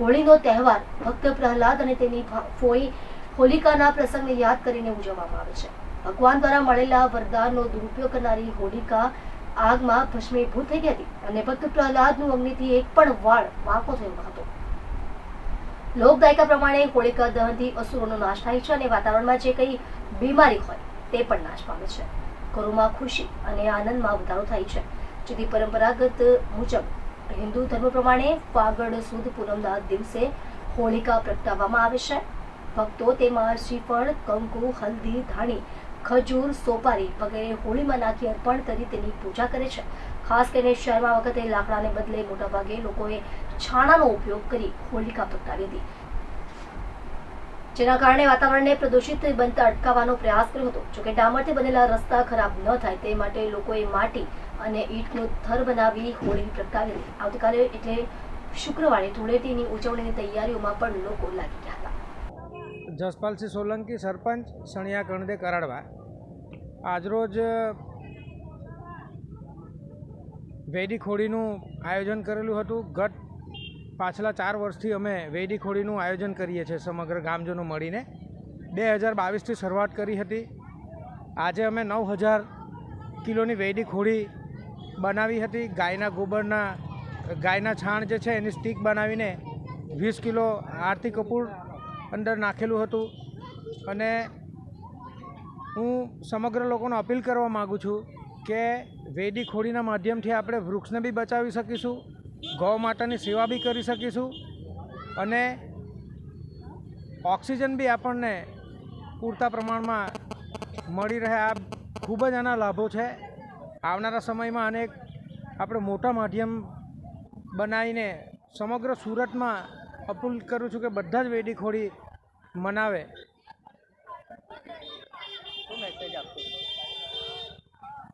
હોળીનો તહેવાર ભક્ત પ્રહલાદ અને તેની ફોઈ હોલિકાના પ્રસંગને યાદ કરીને ઉજવવામાં આવે છે. ભગવાન દ્વારા મળેલા વરદાનનો દુરુપયોગ કરનારી હોલિકા આગમાં ભસ્મીભૂત થઈ ગઈ હતી અને ભક્ત પ્રહલાદનું અગ્નિથી એક પણ વાળ વાંકો થયો હતો. લોકદાયકા પ્રમાણે હોળિકા દહનથી અસુરોનો નાશ થાય છે અને વાતાવરણમાં જે કંઈ બીમારી હોય તે પણ નાશ પામે છે. ઘરોમાં ખુશી અને આનંદમાં વધારો થાય છે. જેથી પરંપરાગત મુજબ હિન્દુ ધર્મ પ્રમાણે ફાગણ સુદ પૂનમના દિવસે હોળિકા પ્રગટાવવામાં આવે છે. ભક્તો તેમાં શ્રીફળ કંકુ, હલ્દી, ધાણી, ખજૂર, સોપારી વગેરે હોળીમાં નાખી અર્પણ કરી તેની પૂજા કરે છે. ખાસ કરીને શહેરમાં વખતે લાકડાને બદલે મોટાભાગે લોકોએ છાણાનો ઉપયોગ કરી હોલિકા પ્રગટાવી હતી. જેના કારણે વાતાવરણને પ્રદૂષિત બનતા અટકાવવાનો પ્રયાસ કર્યો હતો. જોકે ડામરથી બનેલા રસ્તા ખરાબ ન થાય તે માટે લોકોએ માટી અને ઈંટનું થર બનાવી હોળી પ્રગટાવી આવતીકાલે એટલે શુક્રવારે ધૂળેટીની ઉજવણીની તૈયારીઓમાં પણ લોકો લાગી ગયા હતા. જસપાલસિંહ સોલંકી, સરપંચ સણિયા કણદે કરાડવા. આજરોજ વૈદિક હોળીનું આયોજન કરેલું હતું. ગત પાછલા ચાર વર્ષથી અમે હોળીનું આયોજન કરીએ છીએ સમગ્ર ગામજનો મળીને. બે હજાર બાવીસથી શરૂઆત કરી હતી. આજે અમે નવ હજાર કિલોની વેડી ખોડી બનાવી હતી. ગાયના ગોબરના, ગાયના છાણ જે છે એની સ્ટીક બનાવીને વીસ કિલો આરતી કપૂર અંદર નાખેલું હતું. અને હું સમગ્ર લોકોને અપીલ કરવા માગું છું કે વેડી ખોડીના માધ્યમથી આપણે વૃક્ષને બી બચાવી શકીશું. ગૌ માતાની સેવા બી કરી શકીશું અને ઓક્સિજન બી આપણને પૂરતા પ્રમાણમાં મળી રહે. આ ખૂબ જ આના લાભો છે. આવનારા સમયમાં અનેક આપણે મોટા માધ્યમ બનાવીને સમગ્ર સુરતમાં અપીલ કરું છું કે બધા જ વેડી ખોડી મનાવે.